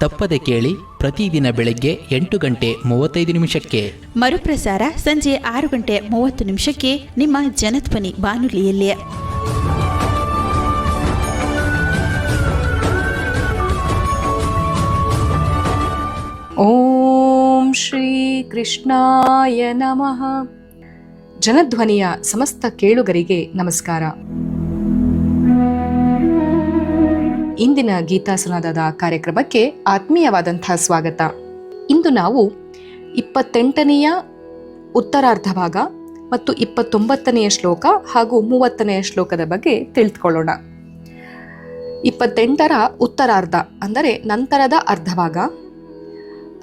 ತಪ್ಪದೆ ಕೇಳಿ ಪ್ರತಿದಿನ ಬೆಳಗ್ಗೆ ಎಂಟು ಗಂಟೆ ಮೂವತ್ತೈದು ನಿಮಿಷಕ್ಕೆ. ಮರುಪ್ರಸಾರ ಸಂಜೆ ಆರು ಗಂಟೆ ಮೂವತ್ತು ನಿಮಿಷಕ್ಕೆ ನಿಮ್ಮ ಜನಧ್ವನಿ ಬಾನುಲಿಯಲ್ಲಿ. ಓಂ ಶ್ರೀ ಕೃಷ್ಣಾಯ ನಮಃ. ಜನಧ್ವನಿಯ ಸಮಸ್ತ ಕೇಳುಗರಿಗೆ ನಮಸ್ಕಾರ. ಇಂದಿನ ಗೀತಾಸನದ ಕಾರ್ಯಕ್ರಮಕ್ಕೆ ಆತ್ಮೀಯವಾದಂತಹ ಸ್ವಾಗತ. ಇಂದು ನಾವು ಇಪ್ಪತ್ತೆಂಟನೆಯ ಉತ್ತರಾರ್ಧ ಭಾಗ ಮತ್ತು ಇಪ್ಪತ್ತೊಂಬತ್ತನೆಯ ಶ್ಲೋಕ ಹಾಗೂ ಮೂವತ್ತನೆಯ ಶ್ಲೋಕದ ಬಗ್ಗೆ ತಿಳಿದುಕೊಳ್ಳೋಣ. ಇಪ್ಪತ್ತೆಂಟರ ಉತ್ತರಾರ್ಧ ಅಂದರೆ ನಂತರದ ಅರ್ಧ ಭಾಗ.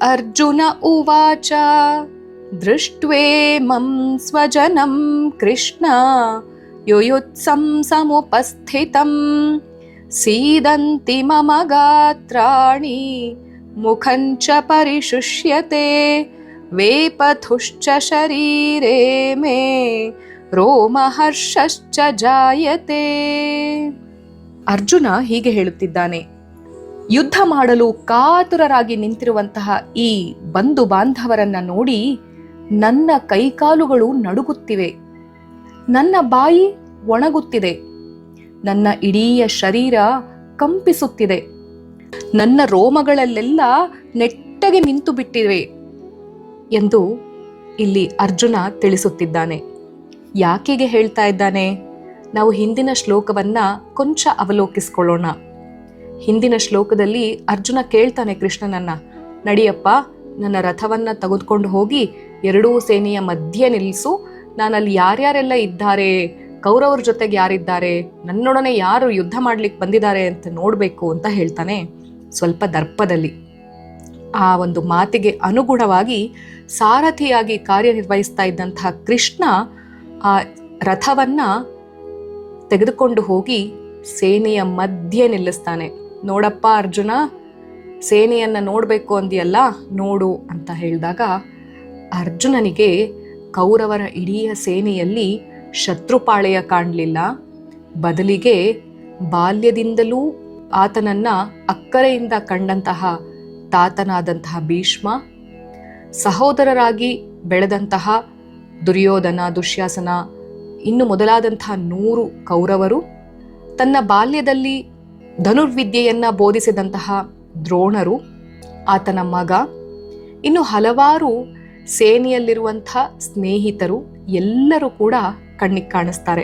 ಅರ್ಜುನ ಉವಾಚ ದೃಷ್ಟ್ವೇಮಂ ಸ್ವಜನಂ ಕೃಷ್ಣ ಯೋಯೋತ್ಸಂ ಸಮುಪಸ್ಥಿತಂ ಸೀದಂತಿ ಮಮ ಗಾತ್ರಣಿ ಮುಖಂಚ ಪರಿಶುಷ್ಯತೆ ವೇಪಥುಶ್ಚ ಶರೀರೇ ಮೇ ರೋಮಹರ್ಷಶ್ಚ ಜಾಯತೆ ಅರ್ಜುನ ಹೀಗೆ ಹೇಳುತ್ತಿದ್ದಾನೆ, ಯುದ್ಧ ಮಾಡಲು ಕಾತುರರಾಗಿ ನಿಂತಿರುವಂತಹ ಈ ಬಂಧು ಬಾಂಧವರನ್ನ ನೋಡಿ ನನ್ನ ಕೈಕಾಲುಗಳು ನಡುಗುತ್ತಿವೆ. ನನ್ನ ಬಾಯಿ ಒಣಗುತ್ತಿದೆ. ನನ್ನ ಇಡೀ ಶರೀರ ಕಂಪಿಸುತ್ತಿದೆ. ನನ್ನ ರೋಮಗಳಲ್ಲೆಲ್ಲ ನೆಟ್ಟಗೆ ನಿಂತು ಬಿಟ್ಟಿವೆ ಎಂದು ಇಲ್ಲಿ ಅರ್ಜುನ ತಿಳಿಸುತ್ತಿದ್ದಾನೆ. ಯಾಕೆಗೆ ಹೇಳ್ತಾ ಇದ್ದಾನೆ? ನಾವು ಹಿಂದಿನ ಶ್ಲೋಕವನ್ನ ಕೊಂಚ ಅವಲೋಕಿಸ್ಕೊಳ್ಳೋಣ. ಹಿಂದಿನ ಶ್ಲೋಕದಲ್ಲಿ ಅರ್ಜುನ ಕೇಳ್ತಾನೆ ಕೃಷ್ಣನನ್ನ, ನಡಿಯಪ್ಪ, ನನ್ನ ರಥವನ್ನ ತೆಗೆದುಕೊಂಡು ಹೋಗಿ ಎರಡೂ ಸೇನೆಯ ಮಧ್ಯೆ ನಿಲ್ಲಿಸು ನಾನಲ್ಲಿ ಯಾರ್ಯಾರೆಲ್ಲ ಇದ್ದಾರೆ? ಕೌರವರ ಜೊತೆಗೆ ಯಾರಿದ್ದಾರೆ? ನನ್ನೊಡನೆ ಯಾರು ಯುದ್ಧ ಮಾಡ್ಲಿಕ್ಕೆ ಬಂದಿದ್ದಾರೆ ಅಂತ ನೋಡಬೇಕು ಅಂತ ಹೇಳ್ತಾನೆ ಸ್ವಲ್ಪ ದರ್ಪದಲ್ಲಿ. ಆ ಒಂದು ಮಾತಿಗೆ ಅನುಗುಣವಾಗಿ ಸಾರಥಿಯಾಗಿ ಕಾರ್ಯನಿರ್ವಹಿಸ್ತಾ ಇದ್ದಂತಹ ಕೃಷ್ಣ ಆ ರಥವನ್ನ ತೆಗೆದುಕೊಂಡು ಹೋಗಿ ಸೇನೆಯ ಮಧ್ಯೆ ನಿಲ್ಲಿಸ್ತಾನೆ. ನೋಡಪ್ಪ ಅರ್ಜುನ, ಸೇನೆಯನ್ನ ನೋಡಬೇಕು ಅಂದಿಯಲ್ಲ, ನೋಡು ಅಂತ ಹೇಳಿದಾಗ ಅರ್ಜುನನಿಗೆ ಕೌರವರ ಇಡೀ ಸೇನೆಯಲ್ಲಿ ಶತ್ರುಪಾಳೆಯ ಕಾಣಲಿಲ್ಲ. ಬದಲಿಗೆ ಬಾಲ್ಯದಿಂದಲೂ ಆತನನ್ನ ಅಕ್ಕರೆಯಿಂದ ಕಂಡಂತಹ ತಾತನಾದಂತಹ ಭೀಷ್ಮ, ಸಹೋದರರಾಗಿ ಬೆಳೆದಂತಹ ದುರ್ಯೋಧನ, ದುಶ್ಯಾಸನ, ಇನ್ನು ಮೊದಲಾದಂತಹ ನೂರು ಕೌರವರು ತನ್ನ ಬಾಲ್ಯದಲ್ಲಿ ಧನುರ್ವಿದ್ಯೆಯನ್ನು ಬೋಧಿಸಿದಂತಹ ದ್ರೋಣರು, ಆತನ ಮಗ, ಇನ್ನು ಹಲವಾರು ಸೇನೆಯಲ್ಲಿರುವಂಥ ಸ್ನೇಹಿತರು ಎಲ್ಲರೂ ಕೂಡ ಕಣ್ಣಿಗೆ ಕಾಣಿಸ್ತಾರೆ.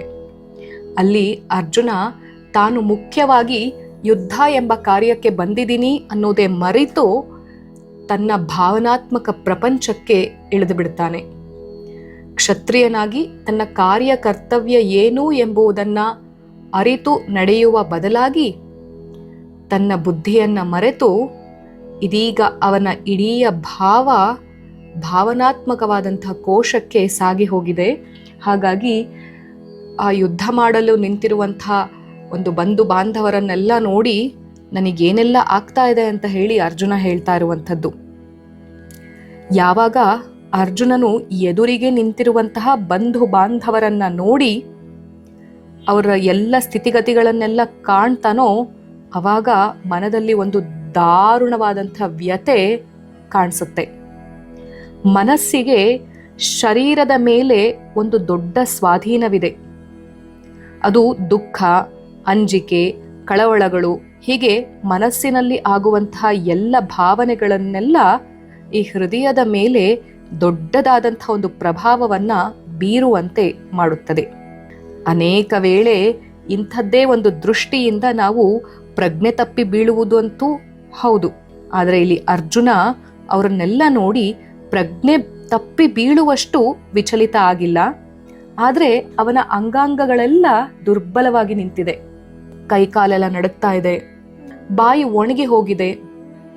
ಅಲ್ಲಿ ಅರ್ಜುನ ತಾನು ಮುಖ್ಯವಾಗಿ ಯುದ್ಧ ಎಂಬ ಕಾರ್ಯಕ್ಕೆ ಬಂದಿದ್ದೀನಿ ಅನ್ನೋದೇ ಮರೆತು ತನ್ನ ಭಾವನಾತ್ಮಕ ಪ್ರಪಂಚಕ್ಕೆ ಇಳಿದು ಬಿಡ್ತಾನೆ. ಕ್ಷತ್ರಿಯನಾಗಿ ತನ್ನ ಕಾರ್ಯ ಕರ್ತವ್ಯ ಏನು ಎಂಬುದನ್ನು ಅರಿತು ನಡೆಯುವ ಬದಲಾಗಿ ತನ್ನ ಬುದ್ಧಿಯನ್ನು ಮರೆತು ಇದೀಗ ಅವನ ಇಡೀ ಭಾವ ಭಾವನಾತ್ಮಕವಾದಂತಹ ಕೋಶಕ್ಕೆ ಸಾಗಿ ಹೋಗಿದೆ. ಹಾಗಾಗಿ ಆ ಯುದ್ಧ ಮಾಡಲು ನಿಂತಿರುವಂತಹ ಒಂದು ಬಂಧು ಬಾಂಧವರನ್ನೆಲ್ಲ ನೋಡಿ ನನಗೇನೆಲ್ಲ ಆಗ್ತಾ ಇದೆ ಅಂತ ಹೇಳಿ ಅರ್ಜುನ ಹೇಳ್ತಾ ಇರುವಂಥದ್ದು. ಯಾವಾಗ ಅರ್ಜುನನು ಎದುರಿಗೆ ನಿಂತಿರುವಂತಹ ಬಂಧು ಬಾಂಧವರನ್ನ ನೋಡಿ ಅವರ ಎಲ್ಲ ಸ್ಥಿತಿಗತಿಗಳನ್ನೆಲ್ಲ ಕಾಣ್ತಾನೋ ಅವಾಗ ಮನದಲ್ಲಿ ಒಂದು ದಾರುಣವಾದಂಥ ವ್ಯತೆ ಕಾಣಿಸುತ್ತೆ. ಮನಸ್ಸಿಗೆ ಶರೀರದ ಮೇಲೆ ಒಂದು ದೊಡ್ಡ ಸ್ವಾಧೀನವಿದೆ. ಅದು ದುಃಖ, ಅಂಜಿಕೆ, ಕಳವಳಗಳು, ಹೀಗೆ ಮನಸ್ಸಿನಲ್ಲಿ ಆಗುವಂತಹ ಎಲ್ಲ ಭಾವನೆಗಳನ್ನೆಲ್ಲ ಈ ಹೃದಯದ ಮೇಲೆ ದೊಡ್ಡದಾದಂಥ ಒಂದು ಪ್ರಭಾವವನ್ನು ಬೀರುವಂತೆ ಮಾಡುತ್ತದೆ. ಅನೇಕ ವೇಳೆ ಇಂಥದ್ದೇ ಒಂದು ದೃಷ್ಟಿಯಿಂದ ನಾವು ಪ್ರಜ್ಞೆ ತಪ್ಪಿ ಬೀಳುವುದು ಅಂತೂ ಹೌದು. ಆದರೆ ಇಲ್ಲಿ ಅರ್ಜುನ ಅವರನ್ನೆಲ್ಲ ನೋಡಿ ಪ್ರಜ್ಞೆ ತಪ್ಪಿ ಬೀಳುವಷ್ಟು ವಿಚಲಿತ ಆಗಿಲ್ಲ. ಆದರೆ ಅವನ ಅಂಗಾಂಗಗಳೆಲ್ಲ ದುರ್ಬಲವಾಗಿ ನಿಂತಿದೆ. ಕೈಕಾಲೆಲ್ಲ ನಡುಗ್ತಾ ಇದೆ. ಬಾಯಿ ಒಣಗಿ ಹೋಗಿದೆ.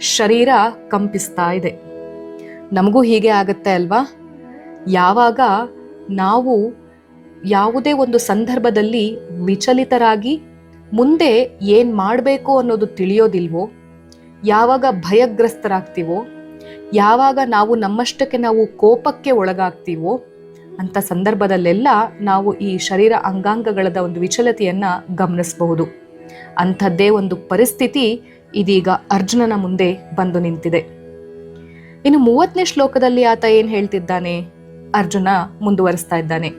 ಶರೀರ ಕಂಪಿಸ್ತಾ ಇದೆ. ನಮಗೂ ಹೀಗೆ ಆಗತ್ತೆ ಅಲ್ವಾ? ಯಾವಾಗ ನಾವು ಯಾವುದೇ ಒಂದು ಸಂದರ್ಭದಲ್ಲಿ ವಿಚಲಿತರಾಗಿ ಮುಂದೆ ಏನು ಮಾಡಬೇಕು ಅನ್ನೋದು ತಿಳಿಯೋದಿಲ್ವೋ? ಯಾವಾಗ ಭಯಗ್ರಸ್ತರಾಗ್ತೀವೋ? ಯಾವಾಗ ನಾವು ನಮ್ಮಷ್ಟಕ್ಕೆ ನಾವು ಕೋಪಕ್ಕೆ ಒಳಗಾಗ್ತೀವೋ ಅಂಥ ಸಂದರ್ಭದಲ್ಲೆಲ್ಲ ನಾವು ಈ ಶರೀರ ಅಂಗಾಂಗಗಳದ ಒಂದು ವಿಚಲತೆಯನ್ನು ಗಮನಿಸಬಹುದು. ಅಂಥದ್ದೇ ಒಂದು ಪರಿಸ್ಥಿತಿ ಇದೀಗ ಅರ್ಜುನನ ಮುಂದೆ ಬಂದು ನಿಂತಿದೆ. ಇನ್ನು ಮೂವತ್ತನೇ ಶ್ಲೋಕದಲ್ಲಿ ಆತ ಏನು ಹೇಳ್ತಿದ್ದಾನೆ? ಅರ್ಜುನ ಮುಂದುವರಿಸ್ತಾ ಇದ್ದಾನೆ.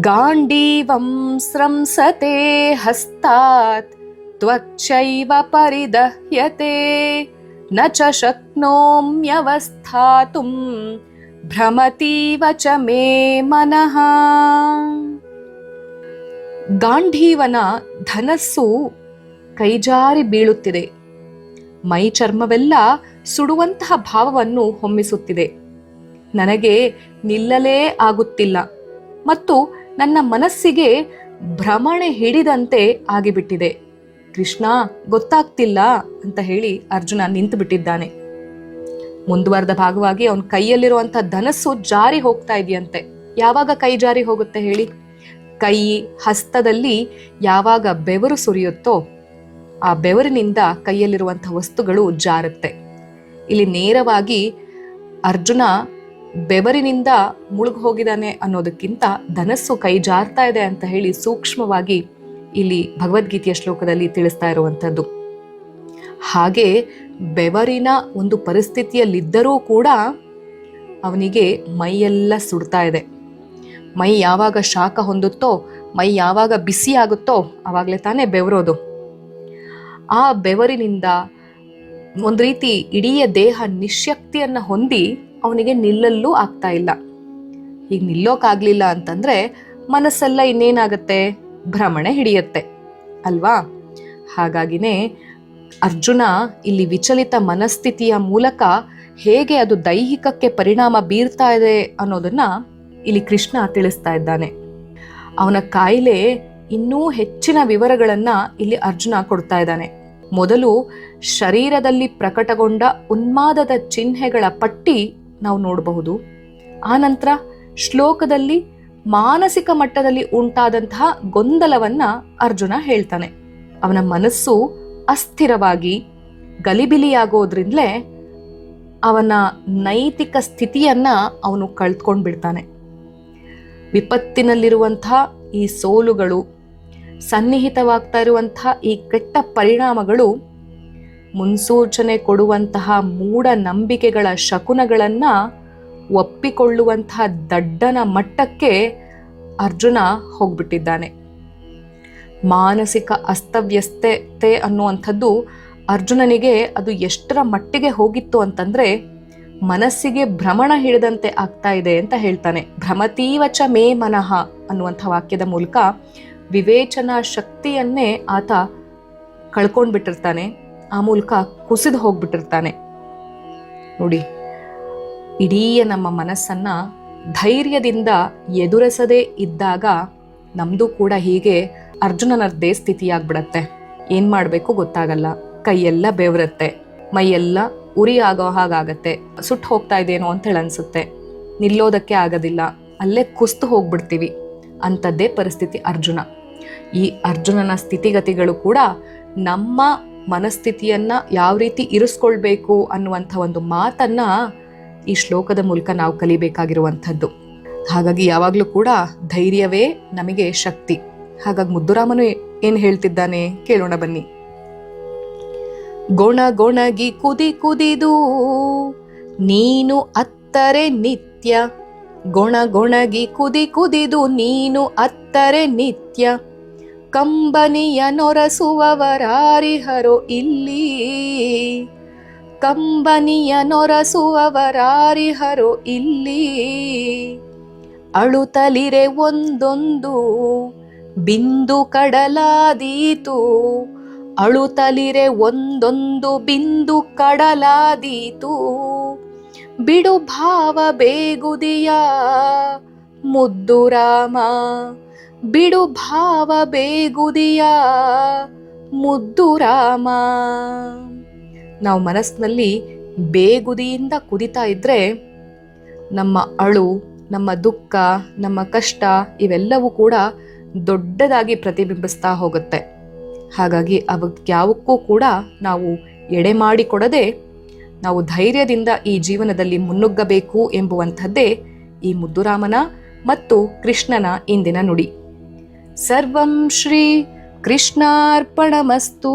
ಗಾಂಡೀವಂ ಸ್ರಂಸತೆ ಹಸ್ತಾತ್ ತ್ವಕ್ಷೈವ ಪರಿದಹ್ಯತೆ. ನ ಚ ಶಕ್ನೋಮ್ಯವಸ್ಥಾತುಂ भ्रमतीव च ಮೇ ಮನಃ ಗಾಂಧೀವನ ಧನಸ್ಸು ಕೈಜಾರಿ ಬೀಳುತ್ತಿದೆ. ಮೈ ಚರ್ಮವೆಲ್ಲ ಸುಡುವಂತಹ ಭಾವವನ್ನು ಹೊಮ್ಮಿಸುತ್ತಿದೆ. ನನಗೆ ನಿಲ್ಲಲೇ ಆಗುತ್ತಿಲ್ಲ ಮತ್ತು ನನ್ನ ಮನಸ್ಸಿಗೆ ಭ್ರಮಣೆ ಹಿಡಿದಂತೆ ಆಗಿಬಿಟ್ಟಿದೆ. ಕೃಷ್ಣ, ಗೊತ್ತಾಗ್ತಿಲ್ಲ ಅಂತ ಹೇಳಿ ಅರ್ಜುನ ನಿಂತು ಬಿಟ್ಟಿದ್ದಾನೆ ಮುಂದುವರೆದ ಭಾಗವಾಗಿ ಅವನ ಕೈಯಲ್ಲಿರುವಂತಹ ಧನಸ್ಸು ಜಾರಿ ಹೋಗ್ತಾ ಇದೆಯಂತೆ. ಯಾವಾಗ ಕೈ ಜಾರಿ ಹೋಗುತ್ತೆ ಹೇಳಿ? ಕೈ ಹಸ್ತದಲ್ಲಿ ಯಾವಾಗ ಬೆವರು ಸುರಿಯುತ್ತೋ ಆ ಬೆವರಿನಿಂದ ಕೈಯಲ್ಲಿರುವಂತಹ ವಸ್ತುಗಳು ಜಾರುತ್ತೆ. ಇಲ್ಲಿ ನೇರವಾಗಿ ಅರ್ಜುನ ಬೆವರಿನಿಂದ ಮುಳುಗು ಹೋಗಿದ್ದಾನೆ ಅನ್ನೋದಕ್ಕಿಂತ ಧನಸ್ಸು ಕೈ ಜಾರ್ತಾ ಇದೆ ಅಂತ ಹೇಳಿ ಸೂಕ್ಷ್ಮವಾಗಿ ಇಲ್ಲಿ ಭಗವದ್ಗೀತೆಯ ಶ್ಲೋಕದಲ್ಲಿ ತಿಳಿಸ್ತಾ ಇರುವಂಥದ್ದು. ಹಾಗೆ ಬೆವರಿನ ಒಂದು ಪರಿಸ್ಥಿತಿಯಲ್ಲಿದ್ದರೂ ಕೂಡ ಅವನಿಗೆ ಮೈಯೆಲ್ಲ ಸುಡ್ತಾ ಇದೆ. ಮೈ ಯಾವಾಗ ಶಾಖ ಹೊಂದುತ್ತೋ, ಮೈ ಯಾವಾಗ ಬಿಸಿ ಆಗುತ್ತೋ ಆವಾಗಲೇ ತಾನೇ ಬೆವರೋದು. ಆ ಬೆವರಿನಿಂದ ಒಂದು ರೀತಿ ಇಡೀ ದೇಹ ನಿಶಕ್ತಿಯನ್ನು ಹೊಂದಿ ಅವನಿಗೆ ನಿಲ್ಲಲ್ಲೂ ಆಗ್ತಾ ಇಲ್ಲ. ಈಗ ನಿಲ್ಲೋಕಾಗ್ಲಿಲ್ಲ ಅಂತಂದರೆ ಮನಸ್ಸೆಲ್ಲ ಇನ್ನೇನಾಗತ್ತೆ? ಭ್ರಮಣೆ ಹಿಡಿಯತ್ತೆ. ಅಲ್ವಾ? ಹಾಗಾಗಿನೇ ಅರ್ಜುನ ಇಲ್ಲಿ ವಿಚಲಿತ ಮನಸ್ಥಿತಿಯ ಮೂಲಕ ಹೇಗೆ ಅದು ದೈಹಿಕಕ್ಕೆ ಪರಿಣಾಮ ಬೀರ್ತಾ ಇದೆ ಅನ್ನೋದನ್ನ ಇಲ್ಲಿ ಕೃಷ್ಣ ತಿಳಿಸ್ತಾ ಇದ್ದಾನೆ. ಅವನ ಕಾಯಿಲೆ ಇನ್ನೂ ಹೆಚ್ಚಿನ ವಿವರಗಳನ್ನ ಇಲ್ಲಿ ಅರ್ಜುನ ಕೊಡ್ತಾ ಇದ್ದಾನೆ. ಮೊದಲು ಶರೀರದಲ್ಲಿ ಪ್ರಕಟಗೊಂಡ ಉನ್ಮಾದದ ಚಿಹ್ನೆಗಳ ಪಟ್ಟಿ ನಾವು ನೋಡಬಹುದು. ಆನಂತರ ಶ್ಲೋಕದಲ್ಲಿ ಮಾನಸಿಕ ಮಟ್ಟದಲ್ಲಿ ಉಂಟಾದಂತಹ ಗೊಂದಲವನ್ನ ಅರ್ಜುನ ಹೇಳ್ತಾನೆ. ಅವನ ಮನಸ್ಸು ಅಸ್ಥಿರವಾಗಿ ಗಲಿಬಿಲಿಯಾಗೋದ್ರಿಂದಲೇ ಅವನ ನೈತಿಕ ಸ್ಥಿತಿಯನ್ನ ಅವನು ಕಳ್ತ್ಕೊಂಡ್ಬಿಡ್ತಾನೆ. ವಿಪತ್ತಿನಲ್ಲಿರುವಂತಹ ಈ ಸೋಲುಗಳು, ಸನ್ನಿಹಿತವಾಗ್ತಾ ಇರುವಂತಹ ಈ ಕೆಟ್ಟ ಪರಿಣಾಮಗಳು, ಮುನ್ಸೂಚನೆ ಕೊಡುವಂತಹ ಮೂಢನಂಬಿಕೆಗಳ ಶಕುನಗಳನ್ನ ಒಪ್ಪಿಕೊಳ್ಳುವಂತಹ ದಡ್ಡನ ಮಟ್ಟಕ್ಕೆ ಅರ್ಜುನ ಹೋಗ್ಬಿಟ್ಟಿದ್ದಾನೆ. ಮಾನಸಿಕ ಅಸ್ತವ್ಯಸ್ತತೆ ಅನ್ನುವಂಥದ್ದು ಅರ್ಜುನನಿಗೆ ಅದು ಎಷ್ಟರ ಮಟ್ಟಿಗೆ ಹೋಗಿತ್ತು ಅಂತಂದ್ರೆ ಮನಸ್ಸಿಗೆ ಭ್ರಮಣ ಹಿಡಿದಂತೆ ಆಗ್ತಾ ಇದೆ ಅಂತ ಹೇಳ್ತಾನೆ. ಭ್ರಮತೀವಚ ಮೇ ಮನಃ ಅನ್ನುವಂಥ ವಾಕ್ಯದ ಮೂಲಕ ವಿವೇಚನಾ ಶಕ್ತಿಯನ್ನೇ ಆತ ಕಳ್ಕೊಂಡ್ಬಿಟ್ಟಿರ್ತಾನೆ. ಆ ಮೂಲಕ ಕುಸಿದು ಹೋಗ್ಬಿಟ್ಟಿರ್ತಾನೆ. ನೋಡಿ ಇಡೀ ನಮ್ಮ ಮನಸ್ಸನ್ನು ಧೈರ್ಯದಿಂದ ಎದುರಿಸದೇ ಇದ್ದಾಗ ನಮ್ಮದು ಕೂಡ ಹೀಗೆ ಅರ್ಜುನನದ್ದೇ ಸ್ಥಿತಿಯಾಗ್ಬಿಡತ್ತೆ. ಏನು ಮಾಡಬೇಕು ಗೊತ್ತಾಗಲ್ಲ. ಕೈಯೆಲ್ಲ ಬೆವರತ್ತೆ. ಮೈಯೆಲ್ಲ ಉರಿ ಆಗೋ ಹಾಗಾಗತ್ತೆ. ಸುಟ್ಟು ಹೋಗ್ತಾ ಇದೇನೋ ಅಂತ ಹೇಳಿ ಅನ್ಸುತ್ತೆ. ನಿಲ್ಲೋದಕ್ಕೆ ಆಗೋದಿಲ್ಲ. ಅಲ್ಲೇ ಕುಸ್ತು ಹೋಗ್ಬಿಡ್ತೀವಿ. ಅಂಥದ್ದೇ ಪರಿಸ್ಥಿತಿ ಅರ್ಜುನ. ಈ ಅರ್ಜುನನ ಸ್ಥಿತಿಗತಿಗಳು ಕೂಡ ನಮ್ಮ ಮನಸ್ಥಿತಿಯನ್ನು ಯಾವ ರೀತಿ ಇರಿಸ್ಕೊಳ್ಬೇಕು ಅನ್ನುವಂಥ ಒಂದು ಮಾತನ್ನ ಈ ಶ್ಲೋಕದ ಮೂಲಕ ನಾವು ಕಲಿಬೇಕಾಗಿರುವಂಥದ್ದು. ಹಾಗಾಗಿ ಯಾವಾಗಲೂ ಕೂಡ ಧೈರ್ಯವೇ ನಮಗೆ ಶಕ್ತಿ. ಹಾಗಾಗಿ ಮುದ್ದುರಾಮನು ಏನು ಹೇಳ್ತಿದ್ದಾನೆ ಕೇಳೋಣ ಬನ್ನಿ. ಗೊಣ ಗೊಣಗಿ ಕುದಿ ಕುದಿದು, ನೀನು ಅತ್ತರೆ ನಿತ್ಯ. ಗೊಣ ಗೊಣಗಿ ಕುದಿ ಕುದಿದು, ನೀನು ಅತ್ತರೆ ನಿತ್ಯ. ಕಂಬನಿಯ ನೊರಸುವವರಾರಿಹರೋ ಇಲ್ಲಿ. ಕಂಬನಿಯ ನೊರಸುವವರಾರಿಹರು ಇಲ್ಲಿ. ಅಳುತಲಿರೆ ಒಂದೊಂದು, ಬಿಂದು ಕಡಲಾದೀತು. ಅಳುತಲಿರೆ ಒಂದೊಂದು, ಬಿಂದು ಕಡಲಾದೀತು. ಬಿಡು ಭಾವ ಬೇಗುದಿಯ ಮುದ್ದು ರಾಮ, ಬಿಡು ಭಾವ ಬೇಗುದಿಯ ಮುದ್ದು ರಾಮ. ನಾವು ಮನಸ್ಸಿನಲ್ಲಿ ಬೇಗುದಿಯಿಂದ ಕುದಿತಾ ಇದ್ದರೆ ನಮ್ಮ ಅಳು, ನಮ್ಮ ದುಃಖ, ನಮ್ಮ ಕಷ್ಟ ಇವೆಲ್ಲವೂ ಕೂಡ ದೊಡ್ಡದಾಗಿ ಪ್ರತಿಬಿಂಬಿಸ್ತಾ ಹೋಗುತ್ತೆ. ಹಾಗಾಗಿ ಅವಕ್ಯಾವಕ್ಕೂ ಕೂಡ ನಾವು ಎಡೆ ಮಾಡಿಕೊಡದೆ ನಾವು ಧೈರ್ಯದಿಂದ ಈ ಜೀವನದಲ್ಲಿ ಮುನ್ನುಗ್ಗಬೇಕು ಎಂಬುವಂಥದ್ದೇ ಈ ಮುದ್ದುರಾಮನ ಮತ್ತು ಕೃಷ್ಣನ ಇಂದಿನ ನುಡಿ. ಸರ್ವಂ ಶ್ರೀ ಕೃಷ್ಣಾರ್ಪಣಮಸ್ತು.